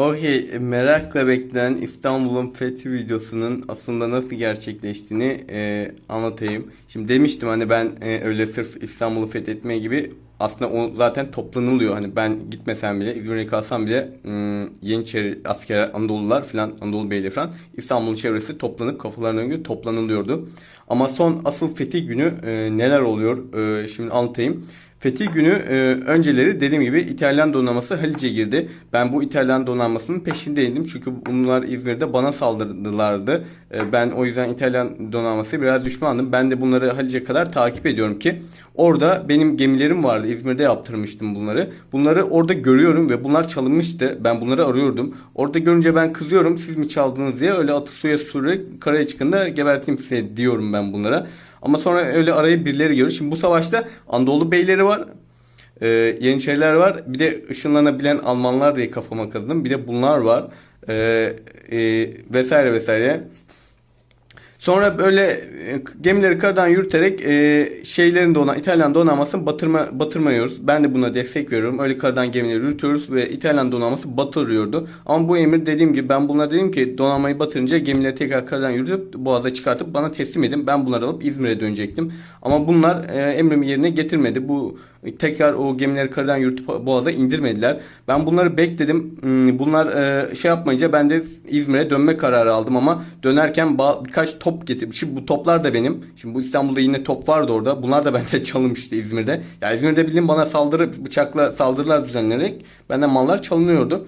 Okey, merakla beklenen İstanbul'un fethi videosunun aslında nasıl gerçekleştiğini e, anlatayım. Şimdi demiştim hani ben e, öyle sırf İstanbul'u fethetmeye gibi aslında o zaten toplanılıyor. Hani ben gitmesem bile, İzmir'e kalsam bile ım, Yeniçeri asker Anadolular falan, Anadolu beyleri falan İstanbul'un çevresi toplanıp kafalarına göre toplanılıyordu. Ama son asıl fetih günü e, neler oluyor e, şimdi anlatayım. Fetih günü e, önceleri dediğim gibi İtalyan donanması Halice girdi. Ben bu İtalyan donanmasının peşindeydim. Çünkü bunlar İzmir'de bana saldırdılardı. E, ben o yüzden İtalyan donanması biraz düşmandım. Ben de bunları Halice kadar takip ediyorum ki orada benim gemilerim vardı. İzmir'de yaptırmıştım bunları. Bunları orada görüyorum ve bunlar çalınmıştı. Ben bunları arıyordum. Orada görünce ben kızıyorum. Siz mi çaldınız diye öyle atı suya sürerek karaya çıkında geberteyim size diyorum ben bunlara. Ama sonra öyle araya birileri giriyor. Şimdi bu savaşta Anadolu beyleri var. E, Yeniçeriler var. Bir de ışınlanabilen Almanlar diye kafama kazıdım. Bir de bunlar var. E, e, vesaire vesaire. Sonra böyle e, gemileri karadan yürüterek e, şeylerin dona İtalyan donanmasını batırma batırmıyoruz. Ben de buna destek veriyorum. Öyle karadan gemileri yürütüyoruz ve İtalyan donanması batırıyordu. Ama bu emir dediğim gibi ben bunlara dedim ki donanmayı batırınca gemileri tekrar karadan yürütüp boğaza çıkartıp bana teslim edin. Ben bunları alıp İzmir'e dönecektim. Ama bunlar e, emrimi yerine getirmedi. Bu tekrar o gemileri karadan yürütüp boğaza indirmediler. Ben bunları bekledim. Hmm, Bunlar e, şey yapmayınca ben de İzmir'e dönme kararı aldım ama dönerken birkaç top getirdim. Şimdi bu toplar da benim. Şimdi bu İstanbul'da yine top vardı orada. Bunlar da bende çalınmıştı İzmir'de. Ya İzmir'de bildiğin bana saldırı bıçakla saldırılar düzenlenerek benden mallar çalınıyordu.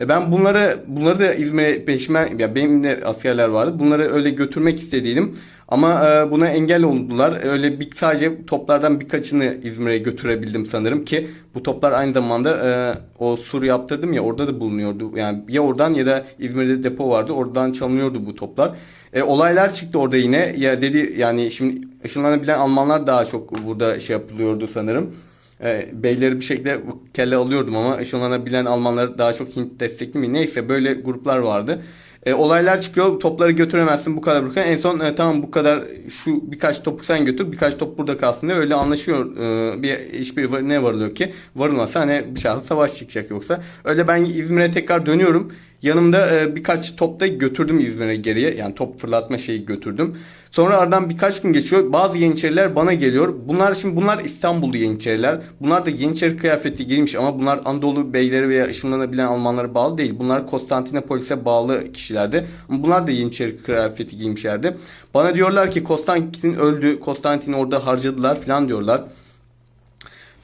E ben bunları bunları da İzmir'e peşime ya benim de askerler vardı. Bunları öyle götürmek istediydim. Ama e, buna engel oldular. Öyle bir sadece toplardan birkaçını İzmir'e götürebildim sanırım ki bu toplar aynı zamanda e, o sur yaptırdım ya orada da bulunuyordu. Yani ya oradan ya da İzmir'de depo vardı. Oradan çalınıyordu bu toplar. E, olaylar çıktı orada yine. Ya dedi yani şimdi ışınlanabilen Almanlar daha çok burada şey yapılıyordu sanırım. E, beyleri bir şekilde kelle alıyordum ama ışınlanabilen Almanlar daha çok Hint destekli mi? Neyse böyle gruplar vardı. E, olaylar çıkıyor. Topları götüremezsin bu kadar buraya. En son e, tamam bu kadar şu birkaç topu sen götür birkaç top burada kalsın diye öyle anlaşıyor. E, bir hiçbir var- ne varılıyor ki? Varılmazsa hani bir şahıs savaş çıkacak yoksa. Öyle ben İzmir'e tekrar dönüyorum. Yanımda e, birkaç top da götürdüm İzmir'e geriye. Yani top fırlatma şeyi götürdüm. Sonra aradan birkaç gün geçiyor. Bazı Yeniçeriler bana geliyor. Bunlar şimdi bunlar İstanbullu Yeniçeriler. Bunlar da Yeniçeri kıyafeti giymiş ama bunlar Anadolu beyleri veya ışınlanabilen Almanlara bağlı değil. Bunlar Konstantinopolis'e bağlı kişilerdi. Ama bunlar da Yeniçeri kıyafeti giymişlerdi. Bana diyorlar ki Konstantin öldü. Konstantin'i orada harcadılar falan diyorlar.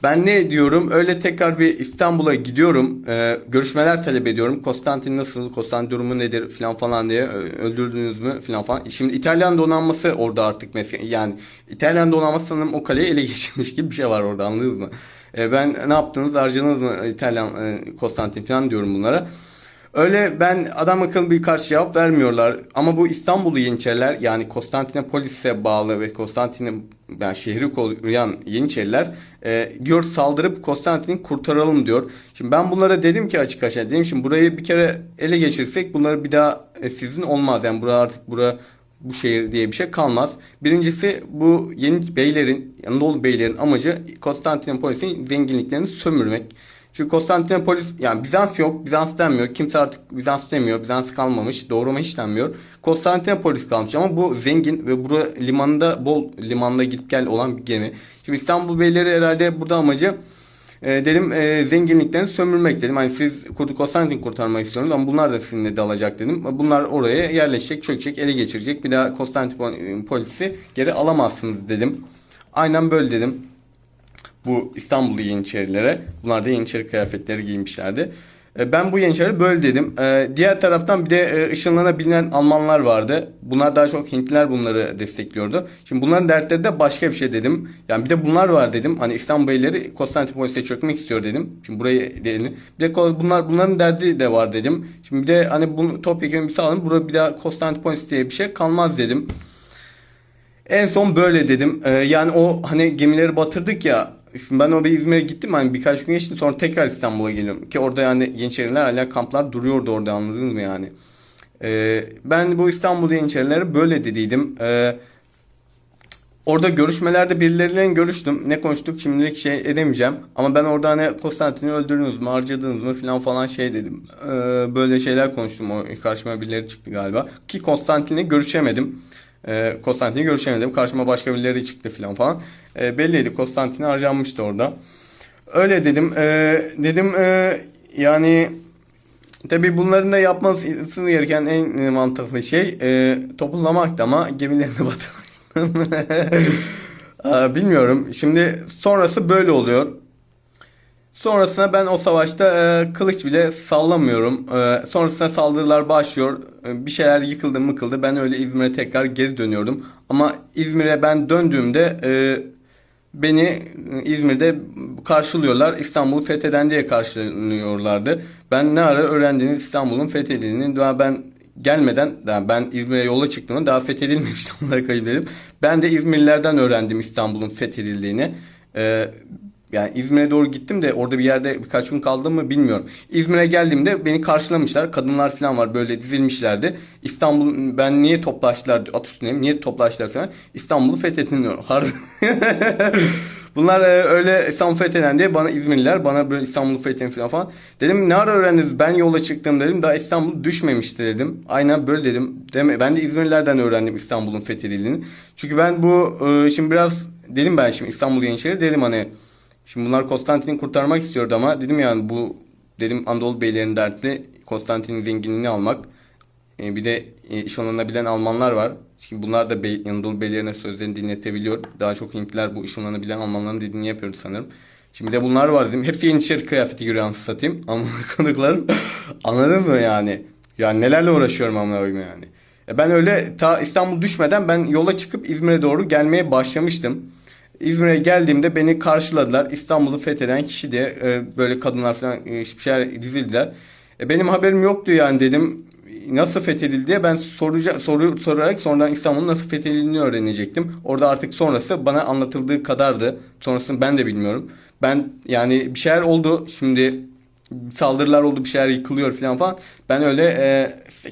Ben ne diyorum? Öyle tekrar bir İstanbul'a gidiyorum. Ee, görüşmeler talep ediyorum. Konstantin nasıl? Konstantin durumu nedir? Falan falan diye. Ö- Öldürdünüz mü? Falan falan. Şimdi İtalyan donanması orada artık mesela. Yani İtalyan donanması sanırım o kaleyi ele geçirmiş gibi bir şey var orada anladınız mı? Ee, ben ne yaptınız? Harcadınız mı İtalyan e, Konstantin falan diyorum bunlara. Öyle ben adam akıllı bir karşı cevap vermiyorlar. Ama bu İstanbullu Yeniçeriler yani Konstantinopolis'e bağlı ve Konstantin'in yani şehri koruyan Yeniçeriler e, diyor saldırıp Konstantin'i kurtaralım diyor. Şimdi ben bunlara dedim ki açık açık dedim şimdi burayı bir kere ele geçirsek bunları bir daha e, sizin olmaz. Yani bura artık bura bu şehir diye bir şey kalmaz. Birincisi bu yeni beylerin, Anadolu beylerin amacı Konstantinopolis'in zenginliklerini sömürmek. Çünkü Konstantinopolis yani Bizans yok. Bizans denmiyor. Kimse artık Bizans demiyor. Bizans kalmamış. Doğruma hiç denmiyor. Konstantinopolis kalmış ama bu zengin ve bura limanında bol limanda git gel olan bir gemi. Şimdi İstanbul beyleri herhalde burada amacı e, dedim e, zenginliklerini sömürmek dedim. Hani siz Kurt Konstantin kurtarmak istiyorsunuz ama bunlar da sizinle dalacak dedim. Bunlar oraya yerleşecek, çökecek, ele geçirecek. Bir daha Konstantinopolis'i geri alamazsınız dedim. Aynen böyle dedim bu İstanbullu Yeniçerilere. Bunlar da Yeniçeri kıyafetleri giymişlerdi. E, Ben bu Yeniçerilere böyle dedim. E, Diğer taraftan bir de e, ışınlanabilen Almanlar vardı. Bunlar daha çok Hintliler bunları destekliyordu. Şimdi bunların dertleri de başka bir şey dedim. Yani bir de bunlar var dedim. Hani İstanbul beyleri Konstantinopolis'e çökmek istiyor dedim. Şimdi burayı dedim. Bir de bunlar bunların derdi de var dedim. Şimdi bir de hani bunu topyekun bir sağlayın. Burada bir daha Konstantinopolis diye bir şey kalmaz dedim. En son böyle dedim. Ee, yani o hani gemileri batırdık ya. Şimdi ben o bir İzmir'e gittim hani birkaç gün geçti sonra tekrar İstanbul'a geliyorum. Ki orada yani Yeniçeriler hala kamplar duruyordu orada anladınız mı yani. Ee, ben bu İstanbul Yeniçerilere böyle dediydim. Ee, Orada görüşmelerde birileriyle görüştüm. Ne konuştuk şimdilik şey edemeyeceğim. Ama ben orada hani Konstantin'i öldürdünüz mü, harcadınız mı falan falan şey dedim. Ee, böyle şeyler konuştum. O karşıma birileri çıktı galiba. Ki Konstantin'le görüşemedim. Ee, Konstantin'le görüşemedim. Karşıma başka birileri çıktı falan falan. Ee, belliydi Konstantin harcanmıştı orada. Öyle dedim. Ee, dedim ee, yani Tabii bunların da yapması gereken en mantıklı şey e, topullamak ama gemilerini batırmıştım. Bilmiyorum. Şimdi sonrası böyle oluyor. Sonrasında ben o savaşta e, kılıç bile sallamıyorum. E, sonrasında saldırılar başlıyor. E, bir şeyler yıkıldı mıkıldı. Ben öyle İzmir'e tekrar geri dönüyordum. Ama İzmir'e ben döndüğümde e, beni e, İzmir'de karşılıyorlar. İstanbul'u fetheden diye karşılıyorlardı. Ben ne ara öğrendiğiniz İstanbul'un fethedildiğini daha ben gelmeden yani ben İzmir'e yola çıktığımda daha fethedilmemişti onlara kayıp. Ben de İzmirlilerden öğrendim İstanbul'un fethedildiğini. Ee, yani İzmir'e doğru gittim de orada bir yerde birkaç gün kaldım mı bilmiyorum. İzmir'e geldiğimde beni karşılamışlar. Kadınlar falan var böyle dizilmişlerdi. İstanbul ben niye toplaştılar at üstüne niye toplaştılar falan. İstanbul'u fethettin diyor. Bunlar e, öyle İstanbul fetheden diye bana İzmirliler bana böyle İstanbul'u fetheden falan falan. Dedim ne ara öğrendiniz? Ben yola çıktım dedim. Daha İstanbul düşmemişti dedim. Aynen böyle dedim. Deme, ben de İzmirlilerden öğrendim İstanbul'un fethedildiğini. Çünkü ben bu e, şimdi biraz dedim ben şimdi İstanbul Yeniçeri dedim hani Şimdi bunlar Konstantin'i kurtarmak istiyordu ama dedim yani bu dedim Anadolu beylerin dertli Konstantin'in zenginliğini almak. E, bir de e, iş alınabilen Almanlar var. Şimdi bunlar da bey, Anadolu beylerine sözlerini dinletebiliyor. Daha çok Hintliler bu iş alınabilen Almanların dediğini yapıyor sanırım. Şimdi de bunlar var dedim. Hepsi Yeniçeri kıyafeti anasını satayım. Ama konuklarım anladın mı yani? Yani nelerle uğraşıyorum amına koyayım yani. E ben öyle ta İstanbul düşmeden ben yola çıkıp İzmir'e doğru gelmeye başlamıştım. İzmir'e geldiğimde beni karşıladılar. İstanbul'u fetheden kişi diye e, böyle kadınlar falan e, şeyler dizildiler. E, benim haberim yoktu yani dedim. Nasıl fethedildi diye ben soruca, soru sorarak sonradan İstanbul'un nasıl fethedildiğini öğrenecektim. Orada artık sonrası bana anlatıldığı kadardı. Sonrasını ben de bilmiyorum. Ben yani bir şeyler oldu. Şimdi saldırılar oldu bir şeyler yıkılıyor falan falan. Ben öyle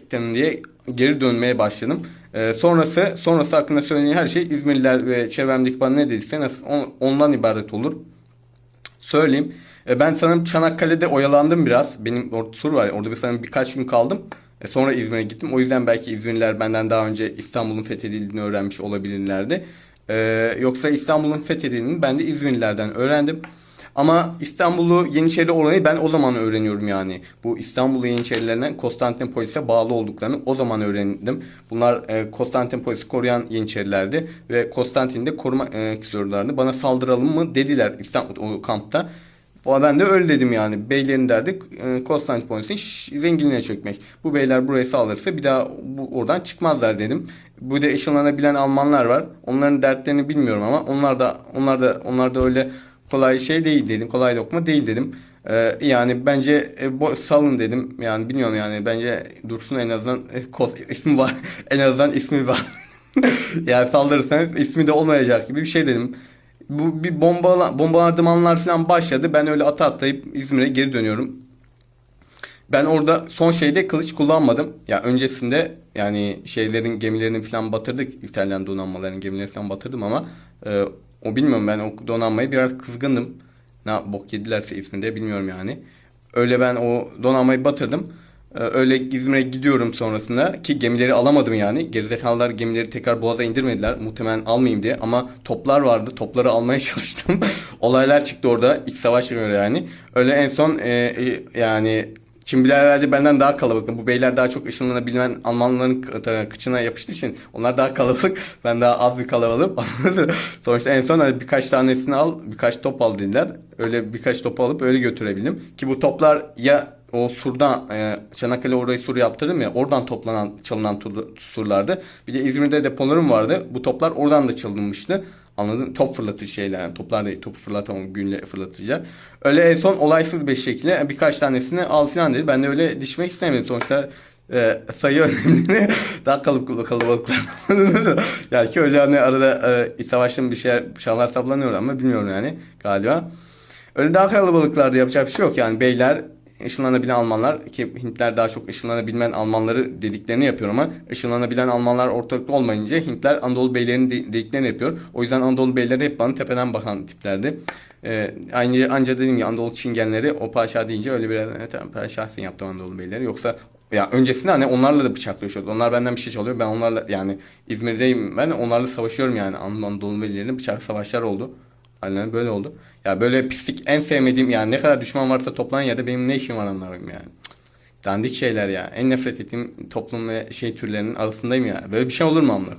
e, diye geri dönmeye başladım. E, sonrası sonrası hakkında söylenen her şey İzmirliler ve çevremdeki bana ne dediyse nasıl on- ondan ibaret olur. Söyleyeyim. E, ben sanırım Çanakkale'de oyalandım biraz. Benim orada tur var. Orada bir sanırım birkaç gün kaldım. E, sonra İzmir'e gittim. O yüzden belki İzmirliler benden daha önce İstanbul'un fethedildiğini öğrenmiş olabilirlerdi. E, yoksa İstanbul'un fethedildiğini ben de İzmirlilerden öğrendim. Ama İstanbul'u Yeniçeri olayı ben o zaman öğreniyorum yani. Bu İstanbul'u Yeniçerilerinden Konstantinopolis'e bağlı olduklarını o zaman öğrendim. Bunlar e, Konstantinopolis'i koruyan Yeniçerilerdi ve Konstantin'i de korumak e, istiyorlardı. Bana saldıralım mı dediler İstanbul o kampta. Ben de öyle dedim yani. Beylerin derdi e, Konstantinopolis'in zenginliğine çökmek. Bu beyler buraya saldırırsa bir daha bu, oradan çıkmazlar dedim. Bu da eşelanabilen Almanlar var. Onların dertlerini bilmiyorum ama onlar da onlar da onlar da öyle kolay şey değil dedim. Kolay lokma değil dedim. Ee, yani bence e, bo- salın dedim. Yani bilmiyorum yani bence Dursun en azından e, ismi var. en azından ismi var. yani saldırırsanız ismi de olmayacak gibi bir şey dedim. Bu bir bomba bombardımanlar falan başladı. Ben öyle ata atlayıp İzmir'e geri dönüyorum. Ben orada son şeyde kılıç kullanmadım. Ya öncesinde yani şeylerin gemilerini falan batırdık. İtalyan donanmalarının gemilerini falan batırdım ama e, o bilmiyorum ben o donanmayı biraz kızgındım. Ne bok yedilerse isminde bilmiyorum yani. Öyle ben o donanmayı batırdım. E, öyle İzmir'e gidiyorum sonrasında ki gemileri alamadım yani. Gerizekalılar gemileri tekrar boğaza indirmediler. Muhtemelen almayayım diye ama toplar vardı. Topları almaya çalıştım. Olaylar çıktı orada. İç savaş yani. Öyle en son e, e, yani Çinliler herhalde benden daha kalabalık. Bu beyler daha çok ışınlanabilen Almanların kı- kıçına yapıştığı için onlar daha kalabalık. Ben daha az bir mı? Sonuçta en son hani birkaç tanesini al, birkaç top al dediler. Öyle birkaç top alıp öyle götürebildim. Ki bu toplar ya o surdan e, Çanakkale orayı sur yaptırdım ya oradan toplanan çalınan surlardı. Bir de İzmir'de depolarım vardı. Bu toplar oradan da çalınmıştı. Anladın? Top fırlatıcı şeyler. Yani toplar değil. Topu fırlatamam. Günle fırlatıcılar. Öyle en son olaysız bir şekilde birkaç tanesini al filan dedi. Ben de öyle dişmek istemedim. Sonuçta e, sayı önemli. Daha kalabalık kalabalıklar. yani ki öyle hani arada e, savaştığım bir şeyler şanlar saplanıyor ama bilmiyorum yani galiba. Öyle daha kalabalıklarda yapacak bir şey yok yani beyler ışınlanabilen Almanlar ki Hintler daha çok ışınlanabilen Almanları dediklerini yapıyor ama ışınlanabilen Almanlar ortalıkta olmayınca Hintler Anadolu beylerinin de- dediklerini yapıyor. O yüzden Anadolu beyleri hep bana tepeden bakan tiplerdi. Ee, aynı anca dediğim gibi Anadolu Çingenleri o paşa deyince öyle biraz evet tamam paşasın yaptı Anadolu beyleri. Yoksa ya öncesinde hani onlarla da bıçaklaşıyordu. Onlar benden bir şey çalıyor. Ben onlarla yani İzmir'deyim ben onlarla savaşıyorum yani Anadolu beylerinin bıçak savaşlar oldu. Aynen böyle oldu. Ya böyle pislik en sevmediğim yani ne kadar düşman varsa toplanan yerde benim ne işim var anlarım yani. Dandik şeyler ya. En nefret ettiğim toplum ve şey türlerinin arasındayım ya. Böyle bir şey olur mu amına?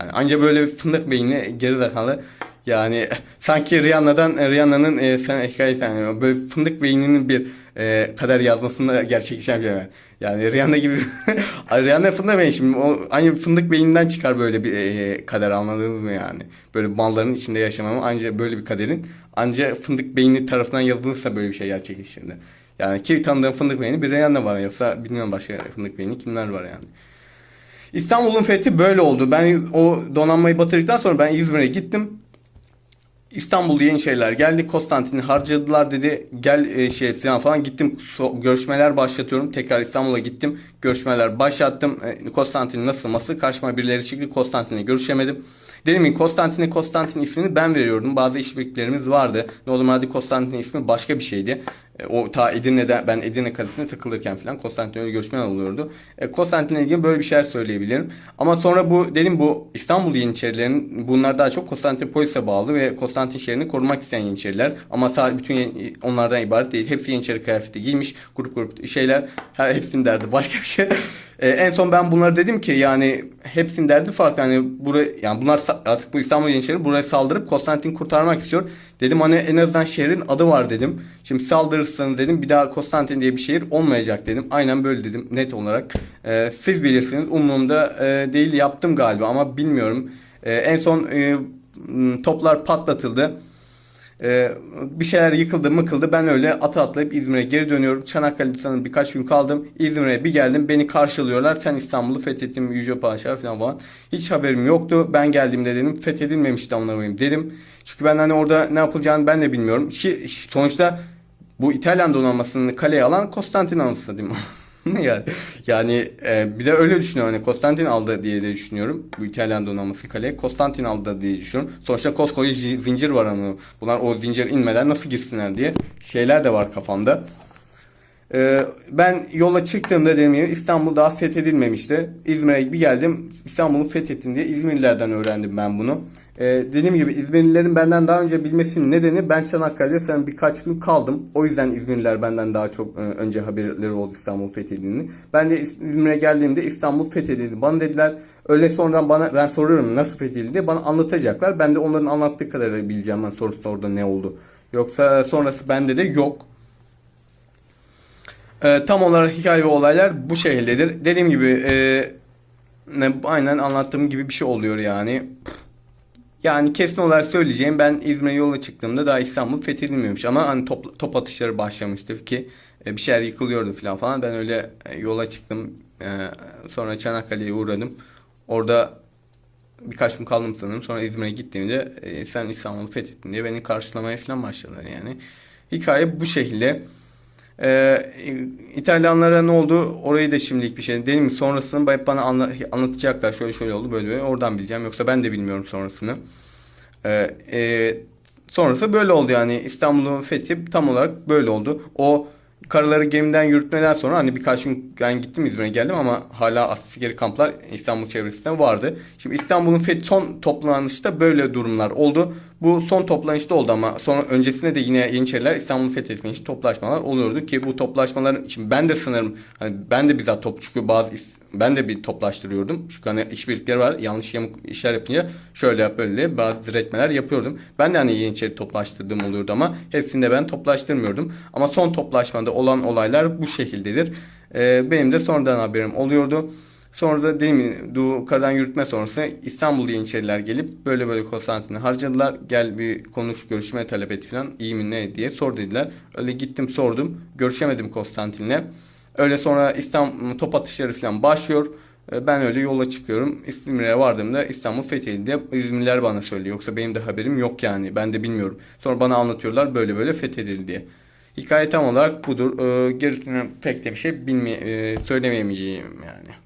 Yani anca böyle fındık beyni geri zekalı yani sanki Rihanna'dan Rihanna'nın e, sen hikayesi yani böyle fındık beyninin bir e, kader yazmasında gerçekleşen bir şey var. Yani Rihanna gibi Rihanna fındık beyni şimdi o aynı fındık beyninden çıkar böyle bir e, kader anladınız mı yani? Böyle malların içinde yaşamam anca böyle bir kaderin anca fındık beyni tarafından yazılırsa böyle bir şey gerçekleşir. Yani ki tanıdığım fındık beyni bir Rihanna var yoksa bilmiyorum başka fındık beyni kimler var yani. İstanbul'un fethi böyle oldu. Ben o donanmayı batırdıktan sonra ben İzmir'e gittim. İstanbul'da yeni şeyler geldi. Konstantin'i harcadılar dedi. Gel e, şey falan gittim. So- görüşmeler başlatıyorum. Tekrar İstanbul'a gittim. Görüşmeler başlattım. E, Konstantin nasılması karşıma birileri çıktı. Konstantin'le görüşemedim. Dedim ki Konstantin'e Konstantin ismini ben veriyordum. Bazı işbirliklerimiz vardı. Normalde Konstantin ismi başka bir şeydi. E, O ta Edirne'de ben Edirne Kalesi'ne takılırken falan Konstantin'le görüşmeler oluyordu. E, Konstantin'le ilgili böyle bir şeyler söyleyebilirim. Ama sonra bu dedim bu İstanbul Yeniçerilerin bunlar daha çok Konstantinopolis'e bağlı ve Konstantin şehrini korumak isteyen Yeniçeriler. Ama sadece bütün onlardan ibaret değil. Hepsi Yeniçeri kıyafeti giymiş. Grup grup şeyler. Her hepsinin derdi başka bir şey. E, en son ben bunları dedim ki yani hepsinin derdi farklı. Yani buraya yani bunlar artık bu İstanbul Yeniçeri buraya saldırıp Konstantin kurtarmak istiyor. Dedim hani en azından şehrin adı var dedim. Şimdi saldırırsanız dedim bir daha Konstantin diye bir şehir olmayacak dedim. Aynen böyle dedim net olarak. E, siz bilirsiniz umurumda e, değil yaptım galiba ama bilmiyorum. E, en son e, toplar patlatıldı. Ee, bir şeyler yıkıldı mıkıldı. Ben öyle ata atlayıp İzmir'e geri dönüyorum. Çanakkale'de sanırım birkaç gün kaldım. İzmir'e bir geldim. Beni karşılıyorlar. Sen İstanbul'u fethettin Yüce Paşa falan falan. Hiç haberim yoktu. Ben geldiğimde dedim fethedilmemişti amına koyayım dedim. Çünkü ben hani orada ne yapılacağını ben de bilmiyorum. Ki sonuçta bu İtalyan donanmasını kaleye alan Konstantin değil mi? yani yani e, bir de öyle düşünüyorum hani Konstantin aldı diye de düşünüyorum. Bu İtalyan donanması kaleye Konstantin aldı diye düşünüyorum. Sonuçta koskoca zi- zincir var ama bunlar o zincir inmeden nasıl girsinler diye şeyler de var kafamda. Ee, ben yola çıktığımda ya, İstanbul daha fethedilmemişti. İzmir'e bir geldim. İstanbul'u fethettin diye İzmirlilerden öğrendim ben bunu. Ee, dediğim gibi İzmirlilerin benden daha önce bilmesinin nedeni ben Çanakkale'de sen birkaç gün kaldım. O yüzden İzmirliler benden daha çok e, önce haberleri oldu İstanbul fethedildiğini. Ben de İz- İzmir'e geldiğimde İstanbul fethedildi. Bana dediler öyle sonradan bana ben soruyorum nasıl fethedildi bana anlatacaklar. Ben de onların anlattığı kadarıyla bileceğim ben sorusu orada ne oldu. Yoksa sonrası bende de yok. Ee, tam olarak hikaye ve olaylar bu şekildedir. Dediğim gibi e, ne, aynen anlattığım gibi bir şey oluyor yani. Yani kesin olarak söyleyeceğim ben İzmir'e yola çıktığımda daha İstanbul fethedilmemiş ama hani top, top atışları başlamıştı ki e, bir şeyler yıkılıyordu falan falan. Ben öyle e, yola çıktım. E, sonra Çanakkale'ye uğradım. Orada birkaç gün kaldım sanırım. Sonra İzmir'e gittiğimde sen İstanbul'u fethettin diye beni karşılamaya falan başladılar yani. Hikaye bu şekilde. Ee, İtalyanlara ne oldu? Orayı da şimdilik bir şey. Dedim sonrasını hep bana anla- anlatacaklar. Şöyle şöyle oldu böyle böyle. Oradan bileceğim. Yoksa ben de bilmiyorum sonrasını. Ee, e, sonrası böyle oldu yani. İstanbul'un fethi tam olarak böyle oldu. O karaları gemiden yürütmeden sonra hani birkaç gün ben gittim İzmir'e geldim ama hala askeri kamplar İstanbul çevresinde vardı. Şimdi İstanbul'un son toplanışta böyle durumlar oldu. Bu son toplanışta oldu ama sonra öncesinde de yine Yeniçeriler İstanbul'u fethetmek için toplaşmalar oluyordu ki bu toplaşmaların için ben de sanırım hani ben de bizzat top çünkü bazı ben de bir toplaştırıyordum. Çünkü hani işbirlikleri var. Yanlış yamuk işler yapınca şöyle yap böyle bazı diretmeler yapıyordum. Ben de hani Yeniçeri toplaştırdığım oluyordu ama hepsinde ben toplaştırmıyordum. Ama son toplaşmada olan olaylar bu şekildedir. Ee, benim de sonradan haberim oluyordu. Sonra da değil mi bu karadan yürütme sonrası İstanbul Yeniçeriler gelip böyle böyle Konstantin'i harcadılar. Gel bir konuş görüşme talep et falan iyi mi ne diye sor dediler. Öyle gittim sordum. Görüşemedim Konstantin'le. Öyle sonra İstanbul top atışları falan başlıyor. Ee, Ben öyle yola çıkıyorum. İzmir'e vardığımda İstanbul fethedildi. İzmirliler bana söylüyor. Yoksa benim de haberim yok yani. Ben de bilmiyorum. Sonra bana anlatıyorlar böyle böyle fethedildi diye. Hikaye tam olarak budur. E, gerisini pek de bir şey bilmeye, e, söyleyemeyeceğim yani.